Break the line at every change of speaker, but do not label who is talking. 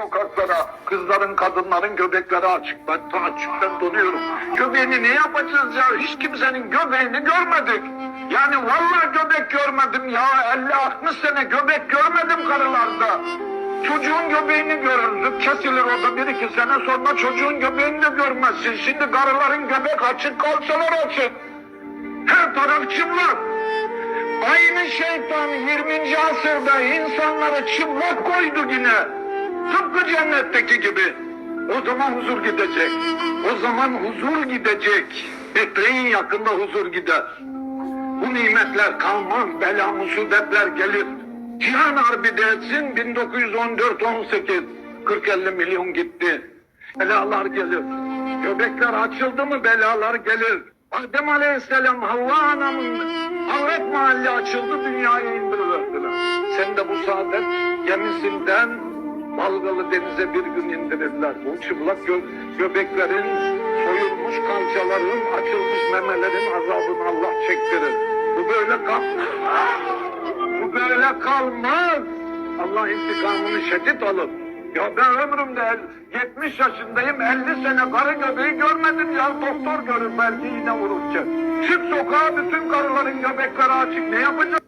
sokaklara. Kızların, kadınların göbekleri açık. Ben ta açıktan donuyorum. Göbeğini ne yapacağız ya? Hiç kimsenin göbeğini görmedik. Yani vallahi göbek görmedim ya. 50-60 sene göbek görmedim karılarda. Çocuğun göbeğini görürdük. Kesilir orada bir iki sene sonra çocuğun göbeğini de görmezsin. Şimdi karıların göbek açık, kalçalar açık. Her taraf çıplak. Aynı şeytan 20. asırda insanları çıplak koydu yine. Tıpkı cennetteki gibi. O zaman huzur gidecek. O zaman huzur gidecek. Bekleyin yakında huzur gider. Bu nimetler kalmaz, bela musibetler gelir. Cihan Harbi dersin 1914-18, 40-50 milyon gitti. Belalar gelir. Göbekler açıldı mı belalar gelir. Adem Aleyhisselam Havva anamın avret mahalli açıldı dünyayı indiriverdiler. Sen de bu saadet gemisinden Balgalı denize bir gün indirirler. Bu çıplak gö göbeklerin, soyulmuş kalçaların, açılmış memelerin azabını Allah çektirir. Bu böyle kal Bu böyle kalmaz. Allah intikamını şiddet alır. Ya ben ömrümde el- 70 yaşındayım 50 sene karı göbeği görmedim ya doktor görür belki yine vururken. Çık sokağa bütün karıların göbekleri açık ne yapacak?